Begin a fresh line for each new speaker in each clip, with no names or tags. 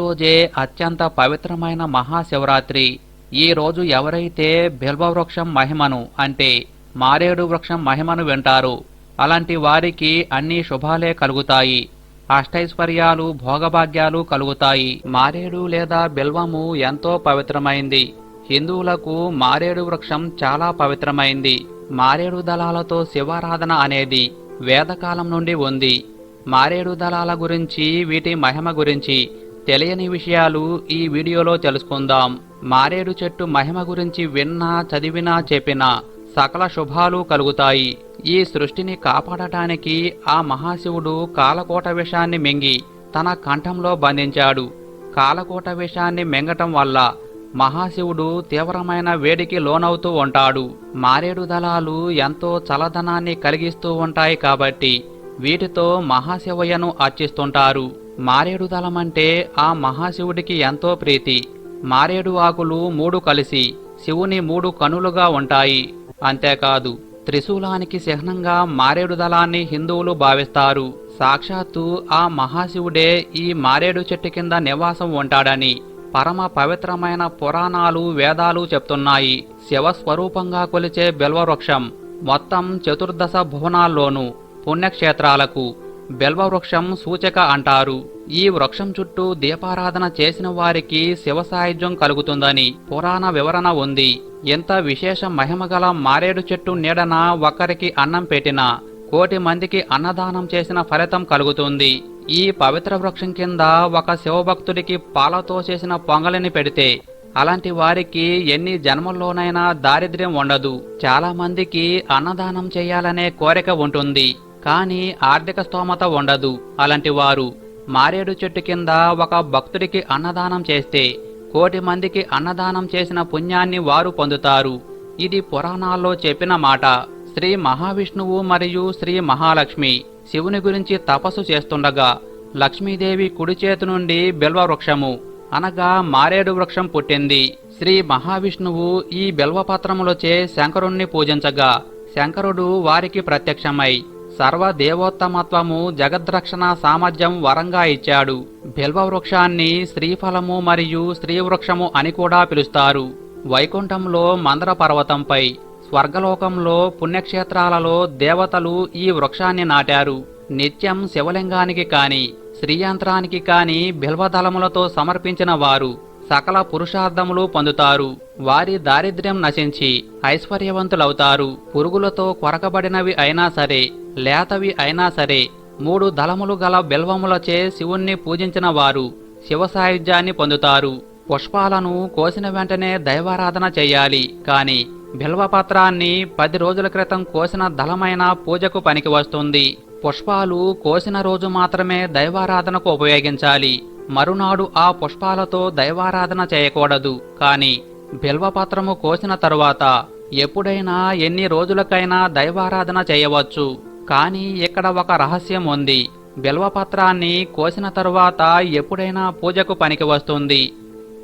రోజే అత్యంత పవిత్రమైన మహాశివరాత్రి. ఈ రోజు ఎవరైతే బిల్వవృక్షం మహిమను అంటే మారేడు వృక్షం మహిమను వింటారు అలాంటి వారికి అన్ని శుభాలే కలుగుతాయి. అష్టైశ్వర్యాలు భోగభాగ్యాలు కలుగుతాయి. మారేడు లేదా బిల్వము ఎంతో పవిత్రమైంది. హిందువులకు మారేడు వృక్షం చాలా పవిత్రమైంది. మారేడు దళాలతో శివారాధన అనేది వేదకాలం నుండి ఉంది. మారేడు దళాల గురించి వీటి మహిమ గురించి తెలియని విషయాలు ఈ వీడియోలో తెలుసుకుందాం. మారేడు చెట్టు మహిమ గురించి విన్నా చదివినా చెప్పినా సకల శుభాలు కలుగుతాయి. ఈ సృష్టిని కాపాడటానికి ఆ మహాశివుడు కాలకోట విషాన్ని మింగి తన కంఠంలో బంధించాడు. కాలకోట విషాన్ని మింగటం వల్ల మహాశివుడు తీవ్రమైన వేడికి లోనవుతూ ఉంటాడు. మారేడు దళాలు ఎంతో చలదనాన్ని కలిగిస్తూ ఉంటాయి కాబట్టి వీటితో మహాశివయ్యను అర్చిస్తుంటారు. మారేడు దళం అంటే ఆ మహాశివుడికి ఎంతో ప్రీతి. మారేడు ఆకులు మూడు కలిసి శివుని మూడు కనులుగా ఉంటాయి. అంతేకాదు త్రిశూలానికి చిహ్నంగా మారేడు దళాన్ని హిందువులు భావిస్తారు. సాక్షాత్తు ఆ మహాశివుడే ఈ మారేడు చెట్టు కింద నివాసం ఉంటాడని పరమ పవిత్రమైన పురాణాలు వేదాలు చెప్తున్నాయి. శివస్వరూపంగా కొలిచే బిల్వవృక్షం మొత్తం చతుర్దశ భువనాల్లోనూ పుణ్యక్షేత్రాలకు బెల్వవృక్షం సూచక అంటారు. ఈ వృక్షం చుట్టూ దీపారాధన చేసిన వారికి శివ సాయుధ్యం కలుగుతుందని పురాణ వివరణ ఉంది. ఎంత విశేష మహిమగల మారేడు చెట్టు నీడన ఒక్కరికి అన్నం పెట్టినా కోటి మందికి అన్నదానం చేసిన ఫలితం కలుగుతుంది. ఈ పవిత్ర వృక్షం కింద ఒక శివభక్తుడికి పాలతో చేసిన పొంగలిని పెడితే అలాంటి వారికి ఎన్ని జన్మల్లోనైనా దారిద్ర్యం ఉండదు. చాలా మందికి అన్నదానం చేయాలనే కోరిక ఉంటుంది. కానీ ఆర్థిక స్తోమత ఉండదు. అలాంటి వారు మారేడు చెట్టు కింద ఒక భక్తుడికి అన్నదానం చేస్తే కోటి మందికి అన్నదానం చేసిన పుణ్యాన్ని వారు పొందుతారు. ఇది పురాణాల్లో చెప్పిన మాట. శ్రీ మహావిష్ణువు మరియు శ్రీ మహాలక్ష్మి శివుని గురించి తపస్సు చేస్తుండగా లక్ష్మీదేవి కుడి చేతి నుండి బిల్వ వృక్షము అనగా మారేడు వృక్షం పుట్టింది. శ్రీ మహావిష్ణువు ఈ బిల్వపత్రములచే శంకరుణ్ణి పూజించగా శంకరుడు వారికి ప్రత్యక్షమై సర్వదేవోత్తమత్వము జగద్రక్షణ సామర్థ్యం వరంగా ఇచ్చాడు. బిల్వ వృక్షాన్ని శ్రీఫలము మరియు శ్రీవృక్షము అని కూడా పిలుస్తారు. వైకుంఠంలో మందర పర్వతంపై స్వర్గలోకంలో పుణ్యక్షేత్రాలలో దేవతలు ఈ వృక్షాన్ని నాటారు. నిత్యం శివలింగానికి కాని శ్రీయంత్రానికి కాని బిల్వదళములతో సమర్పించిన వారు సకల పురుషార్థములు పొందుతారు. వారి దారిద్ర్యం నశించి ఐశ్వర్యవంతులవుతారు. పురుగులతో కొరకబడినవి అయినా సరే లేతవి అయినా సరే మూడు దళములు గల బిల్వములచే శివుణ్ణి పూజించిన వారు శివ సాయుధ్యాన్ని పొందుతారు. పుష్పాలను కోసిన వెంటనే దైవారాధన చెయ్యాలి కాని బిల్వపత్రాన్ని పది రోజుల క్రితం కోసిన దళమైన పూజకు పనికి వస్తుంది. పుష్పాలు కోసిన రోజు మాత్రమే దైవారాధనకు ఉపయోగించాలి. మరునాడు ఆ పుష్పాలతో దైవారాధన చేయకూడదు. కాని బిల్వపత్రము కోసిన తరువాత ఎప్పుడైనా ఎన్ని రోజులకైనా దైవారాధన చేయవచ్చు. కానీ ఇక్కడ ఒక రహస్యం ఉంది. బిల్వపత్రాన్ని కోసిన తరువాత ఎప్పుడైనా పూజకు పనికి వస్తుంది.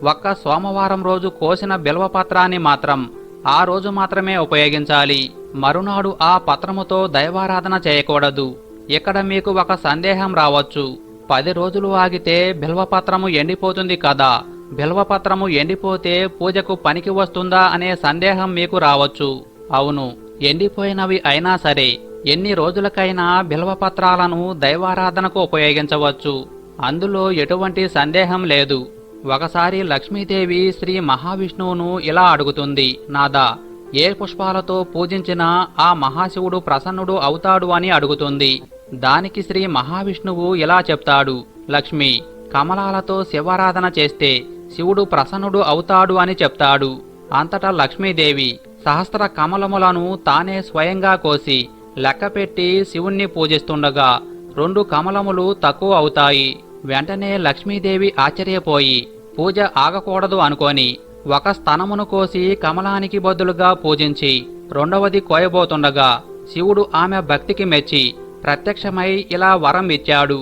ఒక్క సోమవారం రోజు కోసిన బిల్వపత్రాన్ని మాత్రం ఆ రోజు మాత్రమే ఉపయోగించాలి. మరునాడు ఆ పత్రముతో దైవారాధన చేయకూడదు. ఇక్కడ మీకు ఒక సందేహం రావచ్చు. పది రోజులు ఆగితే బిల్వపత్రము ఎండిపోతుంది కదా. బిల్వపత్రము ఎండిపోతే పూజకు పనికి వస్తుందా అనే సందేహం మీకు రావచ్చు. అవును ఎండిపోయినవి అయినా సరే. ఎన్ని రోజులకైనా బిల్వపత్రాలను దైవారాధనకు ఉపయోగించవచ్చు. అందులో ఎటువంటి సందేహం లేదు. ఒకసారి లక్ష్మీదేవి శ్రీ మహావిష్ణువును ఇలా అడుగుతుంది నాదా ఏ పుష్పాలతో పూజించినా ఆ మహాశివుడు ప్రసన్నుడు అవుతాడు అని అడుగుతుంది. దానికి శ్రీ మహావిష్ణువు ఇలా చెప్తాడు లక్ష్మి కమలాలతో శివారాధన చేస్తే శివుడు ప్రసన్నుడు అవుతాడు అని చెప్తాడు. అంతటా లక్ష్మీదేవి సహస్ర కమలములను తానే స్వయంగా కోసి లెక్కపెట్టి శివుణ్ణి పూజిస్తుండగా రెండు కమలములు తక్కువ అవుతాయి. వెంటనే లక్ష్మీదేవి ఆశ్చర్యపోయి పూజ ఆగకూడదు అనుకొని ఒక స్థనమును కోసి కమలానికి బదులుగా పూజించి రెండవది కోయబోతుండగా శివుడు ఆమె భక్తికి మెచ్చి ప్రత్యక్షమై ఇలా వరం ఇచ్చాడు.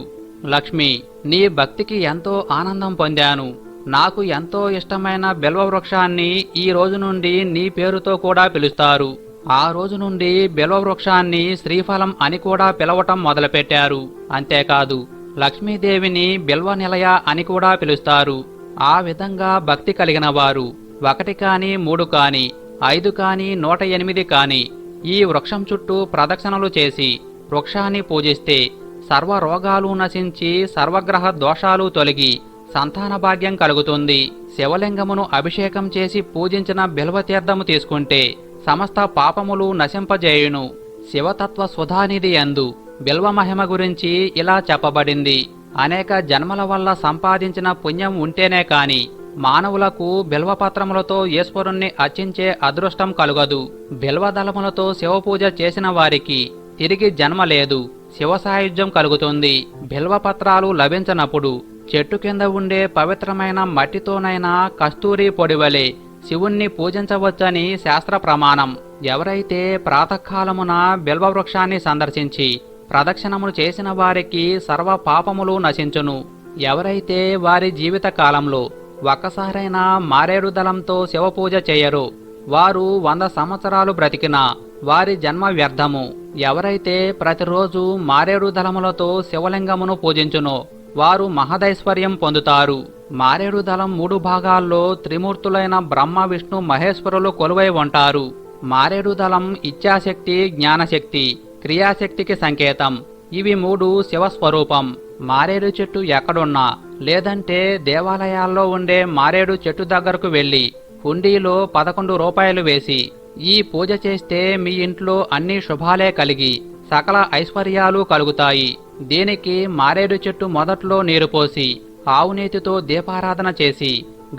లక్ష్మి నీ భక్తికి ఎంతో ఆనందం పొందాను. నాకు ఎంతో ఇష్టమైన బిల్వ వృక్షాన్ని ఈ రోజు నుండి నీ పేరుతో కూడా పిలుస్తారు. ఆ రోజు నుండి బిల్వ వృక్షాన్ని శ్రీఫలం అని కూడా పిలవటం మొదలుపెట్టారు. అంతేకాదు లక్ష్మీదేవిని బిల్వ నిలయ అని కూడా పిలుస్తారు. ఆ విధంగా భక్తి కలిగిన వారు ఒకటి కాని మూడు కాని ఐదు కాని నూట ఎనిమిది కాని ఈ వృక్షం చుట్టూ ప్రదక్షిణలు చేసి వృక్షాన్ని పూజిస్తే సర్వ రోగాలు నశించి సర్వగ్రహ దోషాలు తొలగి సంతాన భాగ్యం కలుగుతుంది. శివలింగమును అభిషేకం చేసి పూజించిన బిల్వతీర్థము తీసుకుంటే సమస్త పాపములు నశింపజేయును. శివతత్వ సుధానిధి అందు బిల్వ మహిమ గురించి ఇలా చెప్పబడింది. అనేక జన్మల వల్ల సంపాదించిన పుణ్యం ఉంటేనే కాని మానవులకు బిల్వపత్రములతో ఈశ్వరుణ్ణి అర్చించే అదృష్టం కలుగదు. బిల్వదళములతో శివపూజ చేసిన వారికి తిరిగి జన్మ లేదు. శివ సాయుధ్యం కలుగుతుంది. బిల్వపత్రాలు లభించనప్పుడు చెట్టు కింద ఉండే పవిత్రమైన మట్టితోనైనా కస్తూరి పొడివలే. శివుణ్ణి పూజించవచ్చని శాస్త్ర ప్రమాణం. ఎవరైతే ప్రాతకాలమున బిల్వవృక్షాన్ని సందర్శించి ప్రదక్షిణములు చేసిన వారికి సర్వ పాపములు నశించును. ఎవరైతే వారి జీవిత కాలంలో ఒక్కసారైనా మారేడు దళంతో శివపూజ చేయరు వారు వంద సంవత్సరాలు బ్రతికినా వారి జన్మ వ్యర్థము. ఎవరైతే ప్రతిరోజు మారేడు దళములతో శివలింగమును పూజించునో వారు మహదైశ్వర్యం పొందుతారు. మారేడు దళం మూడు భాగాల్లో త్రిమూర్తులైన బ్రహ్మ విష్ణు మహేశ్వరులు కొలువై ఉంటారు. మారేడు దళం ఇచ్ఛాశక్తి జ్ఞానశక్తి క్రియాశక్తికి సంకేతం. ఇవి మూడు శివస్వరూపం. మారేడు చెట్టు ఎక్కడున్నా లేదంటే దేవాలయాల్లో ఉండే మారేడు చెట్టు దగ్గరకు వెళ్ళి హుండీలో పదకొండు రూపాయలు వేసి ఈ పూజ చేస్తే మీ ఇంట్లో అన్ని శుభాలే కలిగి సకల ఐశ్వర్యాలు కలుగుతాయి. దీనికి మారేడు చెట్టు మొదట్లో నీరు పోసి ఆవునేతితో దీపారాధన చేసి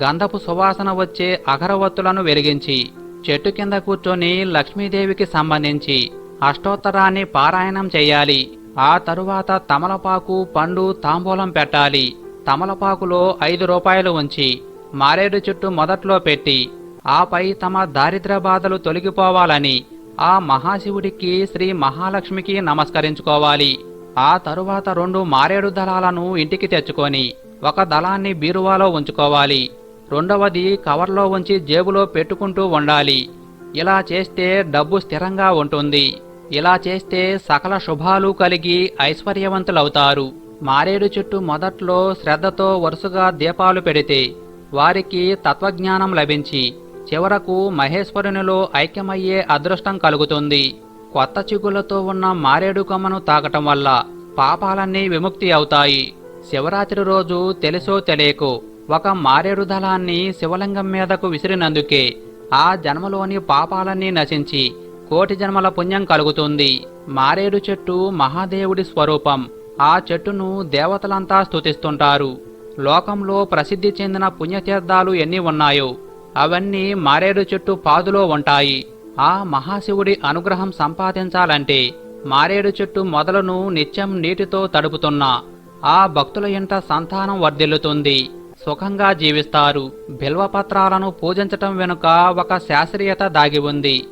గంధపు సువాసన వచ్చే అగరవత్తులను వెలిగించి చెట్టు కింద కూర్చొని లక్ష్మీదేవికి సంబంధించి అష్టోత్తరాన్ని పారాయణం చేయాలి. ఆ తరువాత తమలపాకు పండు తాంబూలం పెట్టాలి. తమలపాకులో ఐదు రూపాయలు ఉంచి మారేడు చెట్టు మొదట్లో పెట్టి ఆపై తమ దారిద్ర బాధలు తొలగిపోవాలని ఆ మహాశివుడికి శ్రీ మహాలక్ష్మికి నమస్కరించుకోవాలి. ఆ తరువాత రెండు మారేడు దళాలను ఇంటికి తెచ్చుకొని ఒక దళాన్ని బీరువాలో ఉంచుకోవాలి. రెండవది కవర్లో ఉంచి జేబులో పెట్టుకుంటూ ఉండాలి. ఇలా చేస్తే డబ్బు స్థిరంగా ఉంటుంది. ఇలా చేస్తే సకల శుభాలు కలిగి ఐశ్వర్యవంతులవుతారు. మారేడు చెట్టు మొదట్లో శ్రద్ధతో వరుసగా దీపాలు పెడితే వారికి తత్వజ్ఞానం లభించి చివరకు మహేశ్వరునిలో ఐక్యమయ్యే అదృష్టం కలుగుతుంది. కొత్త చిగులతో ఉన్న మారేడు కొమ్మను తాకటం వల్ల పాపాలన్నీ విముక్తి అవుతాయి. శివరాత్రి రోజు తెలుసో తెలియకో ఒక మారేడు దళాన్ని శివలింగం మీదకు విసిరినందుకే ఆ జన్మలోని పాపాలన్నీ నశించి కోటి జన్మల పుణ్యం కలుగుతుంది. మారేడు చెట్టు మహాదేవుడి స్వరూపం. ఆ చెట్టును దేవతలంతా స్తుతిస్తుంటారు. లోకంలో ప్రసిద్ధి చెందిన పుణ్యతీర్థాలు ఎన్ని ఉన్నాయో అవన్నీ మారేడు చెట్టు పాదులో ఉంటాయి. ఆ మహాశివుడి అనుగ్రహం సంపాదించాలంటే మారేడు చెట్టు మొదలను నిత్యం నీటితో తడుపుతున్న ఆ భక్తుల ఇంట సంతానం వర్ధిల్లుతుంది. సుఖంగా జీవిస్తారు. బిల్వపత్రాలను పూజించటం వెనుక ఒక శాస్త్రీయత దాగి ఉంది.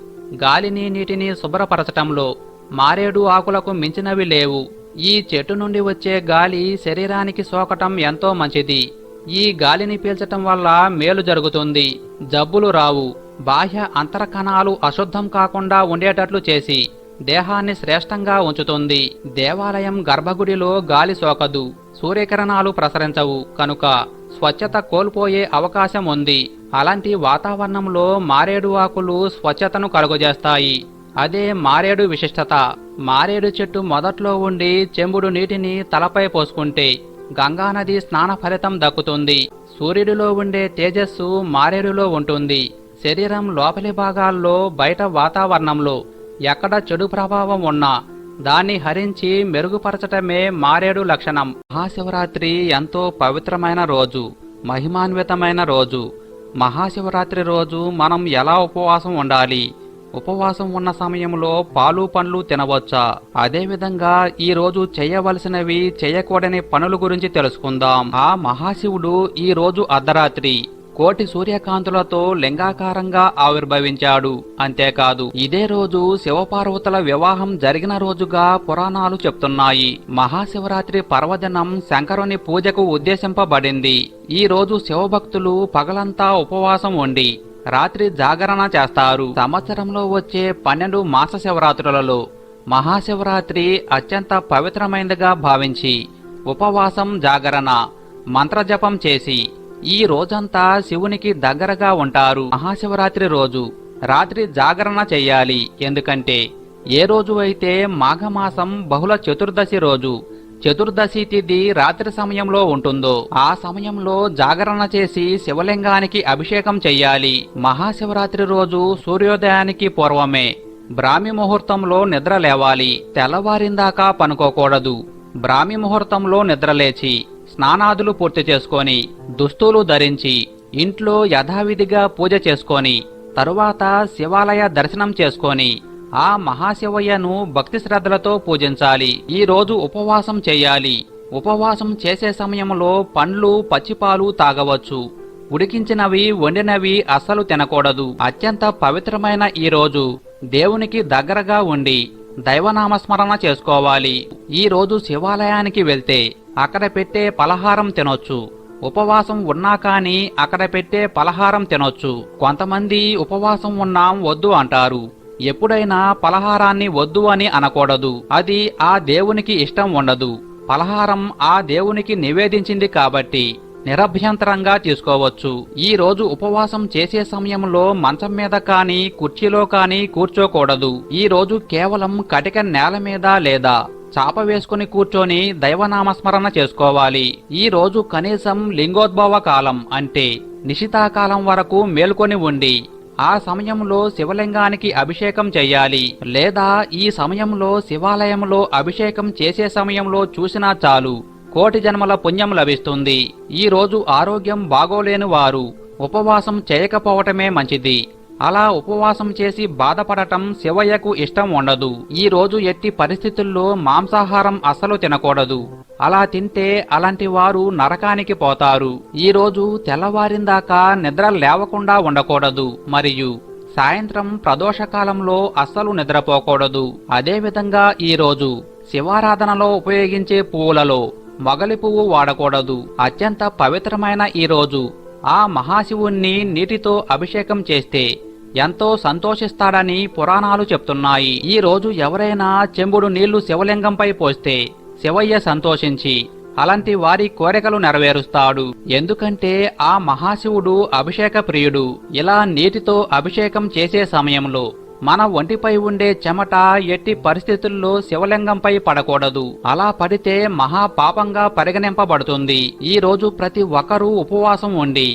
గాలిని నీటిని శుభ్రపరచటంలో మారేడు ఆకులకు మించినవి లేవు. ఈ చెట్టు నుండి వచ్చే గాలి శరీరానికి సోకటం ఎంతో మంచిది. ఈ గాలిని పీల్చటం వల్ల మేలు జరుగుతుంది. జబ్బులు రావు. బాహ్య అంతరకణాలు అశుద్ధం కాకుండా ఉండేటట్లు చేసి దేహాన్ని శ్రేష్టంగా ఉంచుతుంది. దేవాలయం గర్భగుడిలో గాలి సోకదు. సూర్యకిరణాలు ప్రసరించవు. కనుక స్వచ్ఛత కోల్పోయే అవకాశం ఉంది. అలాంటి వాతావరణంలో మారేడు ఆకులు స్వచ్ఛతను కలుగజేస్తాయి. అదే మారేడు విశిష్టత. మారేడు చెట్టు మొదట్లో ఉండి చెంబుడు నీటిని తలపై పోసుకుంటే గంగానది స్నాన ఫలితం దక్కుతుంది. సూర్యుడిలో ఉండే తేజస్సు మారేడులో ఉంటుంది. శరీరం లోపలి భాగాల్లో బయట వాతావరణంలో ఎక్కడ చెడు ప్రభావం ఉన్నా దాన్ని హరించి మెరుగుపరచటమే మారేడు లక్షణం. మహాశివరాత్రి ఎంతో పవిత్రమైన రోజు మహిమాన్వితమైన రోజు. మహాశివరాత్రి రోజు మనం ఎలా ఉపవాసం ఉండాలి? ఉపవాసం ఉన్న సమయంలో పాలు పండ్లు తినవచ్చా? అదేవిధంగా ఈ రోజు చేయవలసినవి చేయకూడని పనుల గురించి తెలుసుకుందాం. ఆ మహాశివుడు ఈ రోజు అర్ధరాత్రి కోటి సూర్యకాంతులతో లింగాకారంగా ఆవిర్భవించాడు. అంతేకాదు ఇదే రోజు శివపార్వతుల వివాహం జరిగిన రోజుగా పురాణాలు చెప్తున్నాయి. మహాశివరాత్రి పర్వదినం శంకరుని పూజకు ఉద్దేశింపబడింది. ఈ రోజు శివభక్తులు పగలంతా ఉపవాసం ఉండి రాత్రి జాగరణ చేస్తారు. సంవత్సరంలో వచ్చే పన్నెండు మాస శివరాత్రులలో మహాశివరాత్రి అత్యంత పవిత్రమైనదిగా భావించి ఉపవాసం జాగరణ మంత్రజపం చేసి ఈ రోజంతా శివునికి దగ్గరగా ఉంటారు. మహాశివరాత్రి రోజు రాత్రి జాగరణ చెయ్యాలి ఎందుకంటే ఏ రోజు అయితే మాఘమాసం బహుళ చతుర్దశి రోజు చతుర్దశి తిథి రాత్రి సమయంలో ఉంటుందో ఆ సమయంలో జాగరణ చేసి శివలింగానికి అభిషేకం చెయ్యాలి. మహాశివరాత్రి రోజు సూర్యోదయానికి పూర్వమే. బ్రాహ్మి ముహూర్తంలో నిద్ర లేవాలి. తెల్లవారిందాకా పనుకోకూడదు. బ్రాహ్మి ముహూర్తంలో నిద్రలేచి స్నానాదులు పూర్తి చేసుకొని దుస్తులు ధరించి ఇంట్లో యథావిధిగా పూజ చేసుకొని తరువాత శివాలయ దర్శనం చేసుకొని ఆ మహాశివయ్యను భక్తి శ్రద్ధలతో పూజించాలి. ఈ రోజు ఉపవాసం చేయాలి. ఉపవాసం చేసే సమయంలో పండ్లు పచ్చిపాలు తాగవచ్చు. ఉడికించినవి వండినవి అస్సలు తినకూడదు. అత్యంత పవిత్రమైన ఈ రోజు. దేవునికి దగ్గరగా ఉండి దైవనామస్మరణ చేసుకోవాలి. ఈ రోజు శివాలయానికి వెళ్తే అక్కడ పెట్టే పలహారం తినొచ్చు. ఉపవాసం ఉన్నా కానీ అక్కడ పెట్టే పలహారం తినొచ్చు. కొంతమంది ఉపవాసం ఉన్నాం వద్దు అంటారు. ఎప్పుడైనా పలహారాన్ని వద్దు అని అనకూడదు. అది ఆ దేవునికి ఇష్టం ఉండదు. పలహారం ఆ దేవునికి నివేదించింది కాబట్టి నిరభ్యంతరంగా తీసుకోవచ్చు. ఈ రోజు ఉపవాసం చేసే సమయంలో మంచం మీద కానీ కుర్చీలో కానీ కూర్చోకూడదు. ఈ రోజు కేవలం కటిక నేల మీద లేదా చాప వేసుకుని కూర్చొని దైవనామస్మరణ చేసుకోవాలి. ఈ రోజు కనీసం లింగోద్భవ కాలం అంటే నిశితాకాలం వరకు మేల్కొని ఉండి ఆ సమయంలో శివలింగానికి అభిషేకం చెయ్యాలి. లేదా ఈ సమయంలో శివాలయంలో అభిషేకం చేసే సమయంలో చూసినా చాలు. కోటి జన్మల పుణ్యం లభిస్తుంది. ఈ రోజు ఆరోగ్యం బాగోలేని వారు. ఉపవాసం చేయకపోవటమే మంచిది. అలా ఉపవాసం చేసి బాధపడటం శివయ్యకు ఇష్టం ఉండదు. ఈ రోజు ఎట్టి పరిస్థితుల్లో మాంసాహారం అస్సలు తినకూడదు. అలా తింటే అలాంటి వారు నరకానికి పోతారు. ఈ రోజు తెల్లవారిందాకా నిద్ర లేవకుండా ఉండకూడదు. మరియు సాయంత్రం ప్రదోషకాలంలో అస్సలు నిద్రపోకూడదు. అదేవిధంగా ఈ రోజు శివారాధనలో ఉపయోగించే పువ్వులలో మొగలి పువ్వు వాడకూడదు. అత్యంత పవిత్రమైన ఈ రోజు ఆ మహాశివుణ్ణి నీటితో అభిషేకం చేస్తే ఎంతో సంతోషిస్తాడని పురాణాలు చెప్తున్నాయి. ఈ రోజు ఎవరైనా చెంబుడు నీళ్ళు శివలింగంపై పోస్తే శివయ్య సంతోషించి అలాంటి వారి కోరికలు నెరవేరుస్తాడు. ఎందుకంటే ఆ మహాశివుడు అభిషేక ప్రియుడు ఇలా నీటితో అభిషేకం చేసే సమయంలో మన ఒంటిపై ఉండే చెమట ఎట్టి పరిస్థితుల్లో శివలింగంపై పడకూడదు. అలా పడితే మహా పాపంగా పరిగణింపబడుతుంది. ఈ రోజు ప్రతి ఒక్కరూ ఉపవాసం ఉండి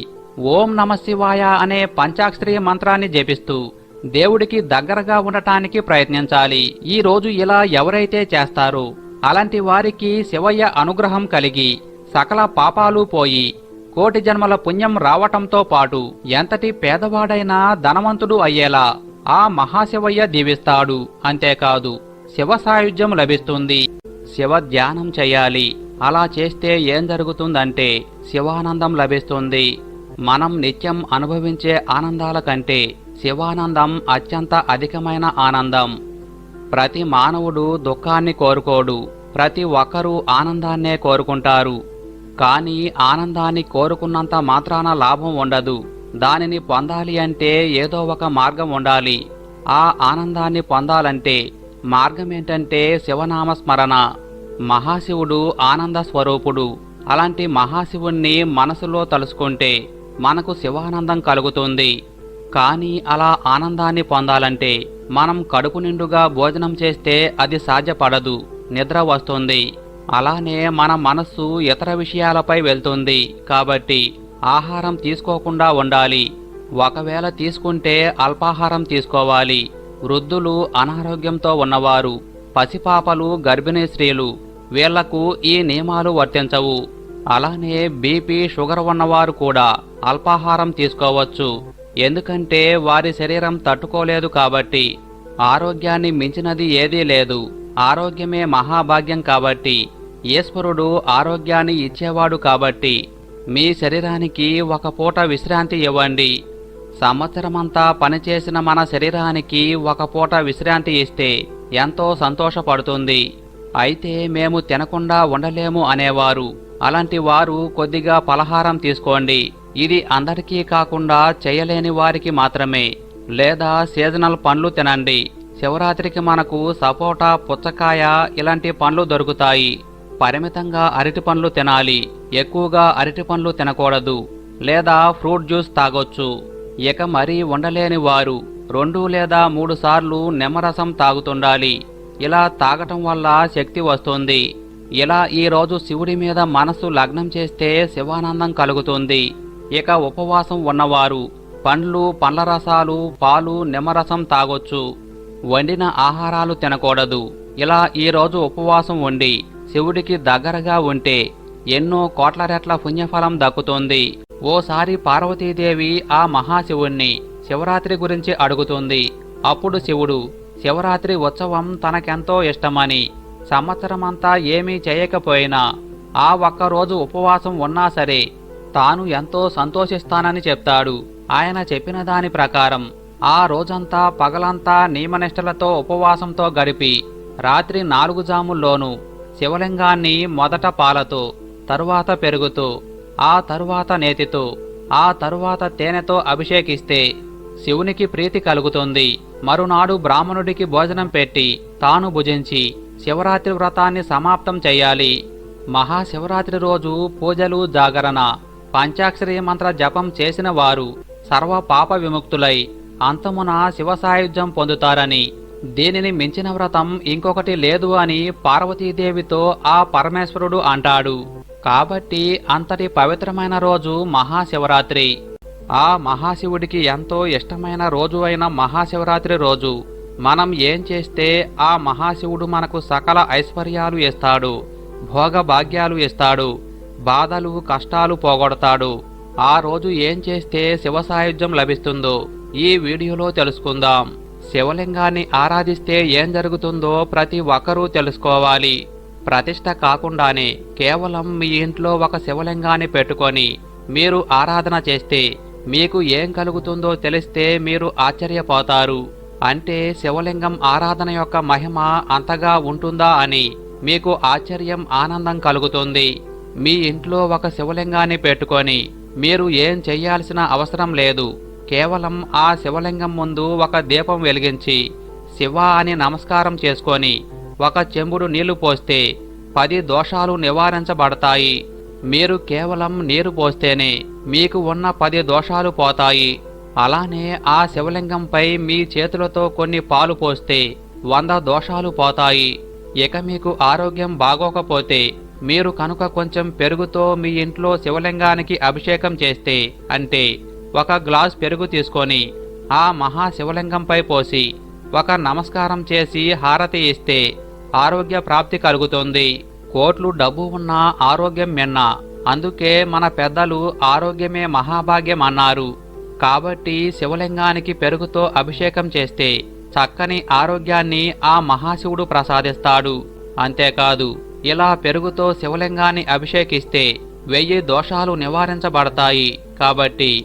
ఓం నమ శివాయ అనే పంచాక్షరి మంత్రాన్ని జపిస్తూ దేవుడికి దగ్గరగా ఉండటానికి ప్రయత్నించాలి. ఈ రోజు ఇలా ఎవరైతే చేస్తారో అలాంటి వారికి శివయ్య అనుగ్రహం కలిగి సకల పాపాలు పోయి కోటి జన్మల పుణ్యం రావటంతో పాటు ఎంతటి పేదవాడైనా ధనవంతుడు అయ్యేలా ఆ మహాశివయ్య దీవిస్తాడు. అంతేకాదు శివ సాయుధ్యం లభిస్తుంది. శివ ధ్యానం చేయాలి. అలా చేస్తే ఏం జరుగుతుందంటే శివానందం లభిస్తుంది. మనం నిత్యం అనుభవించే ఆనందాల కంటే శివానందం అత్యంత అధికమైన ఆనందం. ప్రతి మానవుడు దుఃఖాన్ని కోరుకోడు. ప్రతి ఒక్కరూ ఆనందాన్నే కోరుకుంటారు. కానీ ఆనందాన్ని కోరుకున్నంత మాత్రాన లాభం ఉండదు. దానిని పొందాలి అంటే ఏదో ఒక మార్గం ఉండాలి. ఆ ఆనందాన్ని పొందాలంటే మార్గం ఏంటంటే శివనామ స్మరణ మహాశివుడు ఆనంద స్వరూపుడు అలాంటి మహాశివుణ్ణి మనసులో తలుసుకుంటే మనకు శివానందం కలుగుతుంది. కానీ అలా ఆనందాన్ని పొందాలంటే మనం కడుపు నిండుగా భోజనం చేస్తే అది సాధ్యపడదు నిద్ర వస్తుంది. అలానే మన మనస్సు ఇతర విషయాలపై వెళ్తుంది కాబట్టి ఆహారం తీసుకోకుండా ఉండాలి. ఒకవేళ తీసుకుంటే అల్పాహారం తీసుకోవాలి. వృద్ధులు అనారోగ్యంతో ఉన్నవారు పసిపాపలు గర్భిణీ స్త్రీలు వీళ్ళకు ఈ నియమాలు వర్తించవు. అలానే బీపీ షుగర్ ఉన్నవారు కూడా అల్పాహారం తీసుకోవచ్చు. ఎందుకంటే వారి శరీరం తట్టుకోలేదు కాబట్టి ఆరోగ్యాన్ని మించినది ఏదీ లేదు. ఆరోగ్యమే మహాభాగ్యం కాబట్టి ఈశ్వరుడు ఆరోగ్యాన్ని ఇచ్చేవాడు కాబట్టి మీ శరీరానికి ఒక పూట విశ్రాంతి ఇవ్వండి. సంవత్సరమంతా పనిచేసిన మన శరీరానికి ఒక పూట విశ్రాంతి ఇస్తే ఎంతో సంతోషపడుతుంది. అయితే మేము తినకుండా ఉండలేము అనేవారు. అలాంటి వారు కొద్దిగా పలహారం తీసుకోండి. ఇది అందరికీ కాకుండా చేయలేని వారికి మాత్రమే. లేదా సీజనల్ పండ్లు తినండి. శివరాత్రికి మనకు సపోటా పుచ్చకాయ ఇలాంటి పండ్లు దొరుకుతాయి. పరిమితంగా అరటి పండ్లు తినాలి. ఎక్కువగా అరటి పండ్లు తినకూడదు. లేదా ఫ్రూట్ జ్యూస్ తాగొచ్చు. ఇక మరీ ఉండలేని వారు రెండు లేదా మూడు సార్లు నిమ్మరసం తాగుతుండాలి. ఇలా తాగటం వల్ల శక్తి వస్తుంది. ఇలా ఈ రోజు శివుడి మీద మనసు లగ్నం చేస్తే శివానందం కలుగుతుంది. ఇక ఉపవాసం ఉన్నవారు పండ్లు పండ్ల రసాలు పాలు నిమ్మరసం తాగొచ్చు. వండిన ఆహారాలు తినకూడదు. ఇలా ఈ రోజు ఉపవాసం ఉండి శివుడికి దగ్గరగా ఉంటే ఎన్నో కోట్ల రెట్ల పుణ్యఫలం దక్కుతుంది. ఓసారి పార్వతీదేవి ఆ మహాశివుణ్ణి శివరాత్రి గురించి అడుగుతుంది. అప్పుడు శివుడు శివరాత్రి ఉత్సవం తనకెంతో ఇష్టమని. సంవత్సరమంతా ఏమీ చేయకపోయినా ఆ ఒక్కరోజు ఉపవాసం ఉన్నా సరే తాను ఎంతో సంతోషిస్తానని చెప్తాడు. ఆయన చెప్పిన దాని ప్రకారం ఆ రోజంతా పగలంతా నియమనిష్టలతో ఉపవాసంతో గడిపి రాత్రి నాలుగు జాముల్లోనూ శివలింగాన్ని మొదట పాలతో తరువాత పెరుగుతూ ఆ తరువాత నేతితో ఆ తరువాత తేనెతో అభిషేకిస్తే శివునికి ప్రీతి కలుగుతుంది. మరునాడు బ్రాహ్మణుడికి భోజనం పెట్టి తాను భుజించి శివరాత్రి వ్రతాన్ని సమాప్తం చేయాలి. మహాశివరాత్రి రోజు పూజలు జాగరణ పంచాక్షరి మంత్ర జపం చేసిన వారు సర్వ పాప విముక్తులై అంతమున శివ సాయుధ్యం పొందుతారని దీనిని మించిన వ్రతం ఇంకొకటి లేదు అని పార్వతీదేవితో ఆ పరమేశ్వరుడు అంటాడు. కాబట్టి అంతటి పవిత్రమైన రోజు మహాశివరాత్రి. ఆ మహాశివుడికి ఎంతో ఇష్టమైన రోజు అయిన మహాశివరాత్రి రోజు. మనం ఏం చేస్తే ఆ మహాశివుడు మనకు సకల ఐశ్వర్యాలు ఇస్తాడు భోగభాగ్యాలు ఇస్తాడు బాధలు కష్టాలు పోగొడతాడు. ఆ రోజు ఏం చేస్తే శివ సాయుధ్యం లభిస్తుందో ఈ వీడియోలో తెలుసుకుందాం. శివలింగాన్ని ఆరాధిస్తే ఏం జరుగుతుందో ప్రతి ఒక్కరూ తెలుసుకోవాలి. ప్రతిష్ట కాకుండానే కేవలం మీ ఇంట్లో ఒక శివలింగాన్ని పెట్టుకొని మీరు ఆరాధన చేస్తే మీకు ఏం కలుగుతుందో తెలిస్తే మీరు ఆశ్చర్యపోతారు. అంటే శివలింగం ఆరాధన యొక్క మహిమ అంతగా ఉంటుందా అని మీకు ఆశ్చర్యం ఆనందం కలుగుతుంది. మీ ఇంట్లో ఒక శివలింగాన్ని పెట్టుకొని మీరు ఏం చెయ్యాల్సిన అవసరం లేదు. కేవలం ఆ శివలింగం ముందు ఒక దీపం వెలిగించి శివ అని నమస్కారం చేసుకొని ఒక చెంబుడు నీళ్ళు పోస్తే పది దోషాలు నివారించబడతాయి. మీరు కేవలం నీరు పోస్తేనే మీకు ఉన్న పది దోషాలు పోతాయి. అలానే ఆ శివలింగంపై మీ చేతులతో కొన్ని పాలు పోస్తే వంద దోషాలు పోతాయి. ఇక మీకు ఆరోగ్యం బాగోకపోతే మీరు కనుక కొంచెం పెరుగుతో మీ ఇంట్లో శివలింగానికి అభిషేకం చేస్తే అంటే ఒక గ్లాస్ పెరుగు తీసుకొని ఆ మహా శివలింగంపై పోసి ఒక నమస్కారం చేసి హారతి ఇస్తే ఆరోగ్య ప్రాప్తి కలుగుతుంది. కోట్లు డబ్బు ఉన్న ఆరోగ్యం మిన్న అందుకే మన పెద్దలు ఆరోగ్యమే మహాభాగ్యం అన్నారు. కాబట్టి శివలింగానికి పెరుగుతో అభిషేకం చేస్తే చక్కని ఆరోగ్యాన్ని ఆ మహాశివుడు ప్రసాదిస్తాడు. అంతేకాదు ఇలా పెరుగుతో శివలింగాన్ని అభిషేకిస్తే వెయ్యి దోషాలు నివారించబడతాయి. కాబట్టి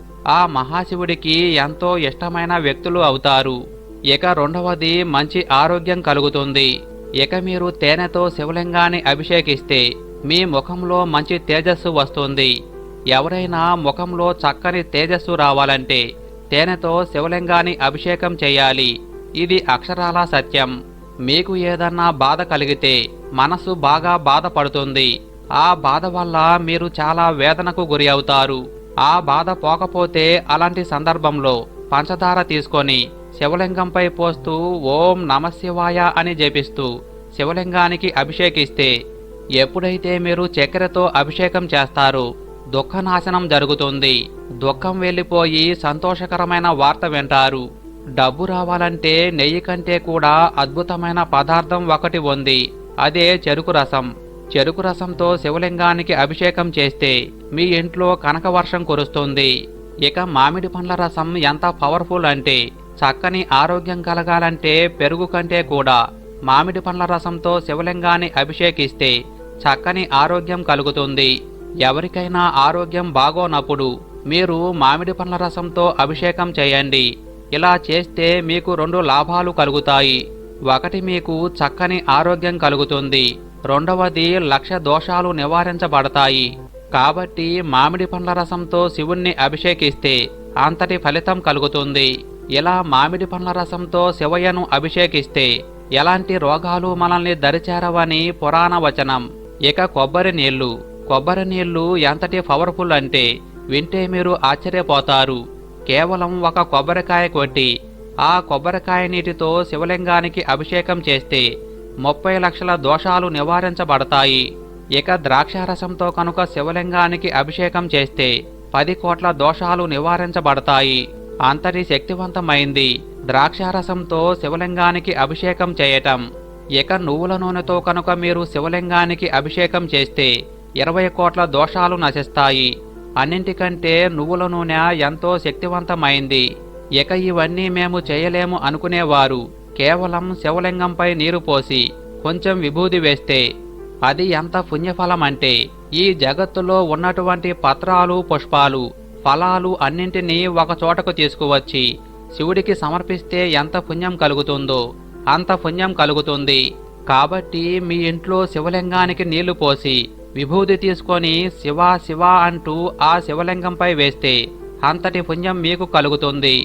ఆ మహాశివుడికి ఎంతో ఇష్టమైన వ్యక్తులు అవుతారు. ఇక రెండవది మంచి ఆరోగ్యం కలుగుతుంది. ఇక మీరు తేనెతో శివలింగాన్ని అభిషేకిస్తే మీ ముఖంలో మంచి తేజస్సు వస్తుంది. ఎవరైనా ముఖంలో చక్కని తేజస్సు రావాలంటే తేనెతో శివలింగాన్ని అభిషేకం చేయాలి. ఇది అక్షరాల సత్యం. మీకు ఏదన్నా బాధ కలిగితే మనసు బాగా బాధపడుతుంది. ఆ బాధ వల్ల మీరు చాలా వేదనకు గురి అవుతారు. ఆ బాధ పోకపోతే అలాంటి సందర్భంలో పంచదార తీసుకొని శివలింగంపై పోస్తూ ఓం నమశివాయ అని జపిస్తూ శివలింగానికి అభిషేకిస్తే ఎప్పుడైతే మీరు చక్కెరతో అభిషేకం చేస్తారు దుఃఖనాశనం జరుగుతుంది. దుఃఖం వెళ్ళిపోయి సంతోషకరమైన వార్త వింటారు. డబ్బు రావాలంటే నెయ్యి కంటే కూడా అద్భుతమైన పదార్థం ఒకటి ఉంది. అదే చెరుకు రసం. చెరుకు రసంతో శివలింగానికి అభిషేకం చేస్తే మీ ఇంట్లో కనకవర్షం కురుస్తుంది. ఇక మామిడి పండ్ల రసం ఎంత పవర్ఫుల్ అంటే చక్కని ఆరోగ్యం కలగాలంటే పెరుగు కంటే కూడా మామిడి పండ్ల రసంతో శివలింగాన్ని అభిషేకిస్తే చక్కని ఆరోగ్యం కలుగుతుంది. ఎవరికైనా ఆరోగ్యం బాగోనప్పుడు మీరు మామిడి పండ్ల రసంతో అభిషేకం చేయండి. ఇలా చేస్తే మీకు రెండు లాభాలు కలుగుతాయి. ఒకటి మీకు చక్కని ఆరోగ్యం కలుగుతుంది. రెండవది లక్ష దోషాలు నివారించబడతాయి. కాబట్టి మామిడి పండ్ల రసంతో శివుణ్ణి అభిషేకిస్తే అంతటి ఫలితం కలుగుతుంది. ఇలా మామిడి పండ్ల రసంతో శివయ్యను అభిషేకిస్తే ఎలాంటి రోగాలు మనల్ని దరిచేరవని పురాణ వచనం. ఇక కొబ్బరి నీళ్ళు కొబ్బరి నీళ్ళు ఎంతటి పవర్ఫుల్ అంటే వింటే మీరు ఆశ్చర్యపోతారు. కేవలం ఒక కొబ్బరికాయ కొట్టి ఆ కొబ్బరికాయ నీటితో శివలింగానికి అభిషేకం చేస్తే ముప్పై లక్షల దోషాలు నివారించబడతాయి. ఇక ద్రాక్షారసంతో కనుక శివలింగానికి అభిషేకం చేస్తే పది కోట్ల దోషాలు నివారించబడతాయి. అంతటి శక్తివంతమైంది ద్రాక్షారసంతో శివలింగానికి అభిషేకం చేయటం. ఇక నువ్వుల నూనెతో కనుక మీరు శివలింగానికి అభిషేకం చేస్తే ఇరవై కోట్ల దోషాలు నశిస్తాయి. అన్నింటికంటే నువ్వుల నూనె ఎంతో శక్తివంతమైంది. ఇక ఇవన్నీ మేము చేయలేము అనుకునేవారు. కేవలం శివలింగంపై నీరు పోసి కొంచెం విభూది వేస్తే అది ఎంత పుణ్యఫలం అంటే ఈ జగత్తులో ఉన్నటువంటి పత్రాలు పుష్పాలు ఫలాలు అన్నింటినీ ఒక చోటకు తీసుకువచ్చి శివుడికి సమర్పిస్తే ఎంత పుణ్యం కలుగుతుందో అంత పుణ్యం కలుగుతుంది. కాబట్టి మీ ఇంట్లో శివలింగానికి నీళ్ళు పోసి విభూది తీసుకొని శివ శివ అంటూ ఆ శివలింగంపై వేస్తే అంతటి పుణ్యం మీకు కలుగుతుంది.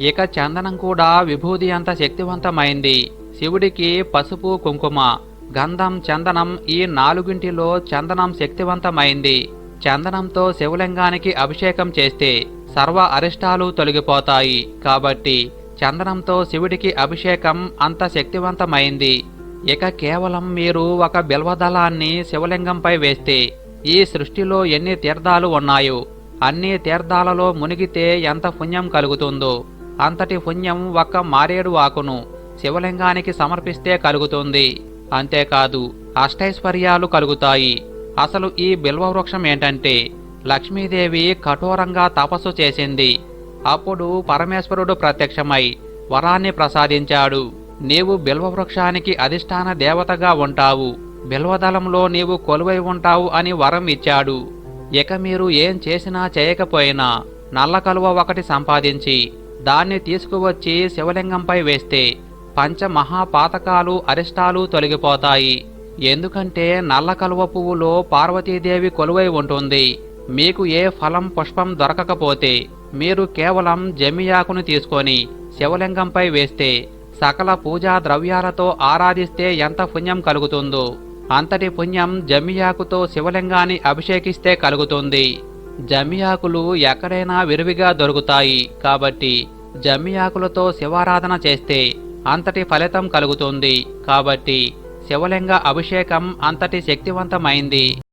ఇక చందనం కూడా విభూది అంత శక్తివంతమైంది. శివుడికి పసుపు కుంకుమ గంధం చందనం ఈ నాలుగింటిలో చందనం శక్తివంతమైంది. చందనంతో శివలింగానికి అభిషేకం చేస్తే సర్వ అరిష్టాలు తొలగిపోతాయి. కాబట్టి చందనంతో శివుడికి అభిషేకం అంత శక్తివంతమైంది. ఇక కేవలం మీరు ఒక బిల్వదళాన్ని శివలింగంపై వేస్తే ఈ సృష్టిలో ఎన్ని తీర్థాలు ఉన్నాయో అన్ని తీర్థాలలో మునిగితే ఎంత పుణ్యం కలుగుతుందో. అంతటి పుణ్యం ఒక్క మారేడు ఆకును శివలింగానికి సమర్పిస్తే కలుగుతుంది. అంతేకాదు అష్టైశ్వర్యాలు కలుగుతాయి. అసలు ఈ బిల్వవృక్షం ఏంటంటే లక్ష్మీదేవి కఠోరంగా తపస్సు చేసింది. అప్పుడు పరమేశ్వరుడు ప్రత్యక్షమై వరాన్ని ప్రసాదించాడు. నీవు బిల్వవృక్షానికి అధిష్టాన దేవతగా ఉంటావు. బిల్వదళంలో నీవు కొలువై ఉంటావు అని వరం ఇచ్చాడు. ఇక మీరు ఏం చేసినా చేయకపోయినా నల్ల కలువ ఒకటి సంపాదించి దాన్ని తీసుకువచ్చి శివలింగంపై వేస్తే పంచమహాపాతకాలు అరిష్టాలు తొలగిపోతాయి. ఎందుకంటే నల్ల కలువ పువ్వులో పార్వతీదేవి కొలువై ఉంటుంది. మీకు ఏ ఫలం పుష్పం దొరకకపోతే మీరు కేవలం జమియాకును తీసుకొని శివలింగంపై వేస్తే సకల పూజా ద్రవ్యాలతో ఆరాధిస్తే ఎంత పుణ్యం కలుగుతుందో అంతటి పుణ్యం జమియాకుతో శివలింగాన్ని అభిషేకిస్తే కలుగుతుంది. జమియాకులు ఎక్కడైనా విరివిగా దొరుకుతాయి. కాబట్టి జమియాకులతో శివారాధన చేస్తే అంతటి ఫలితం కలుగుతుంది. కాబట్టి శివలింగ అభిషేకం అంతటి శక్తివంతమైంది.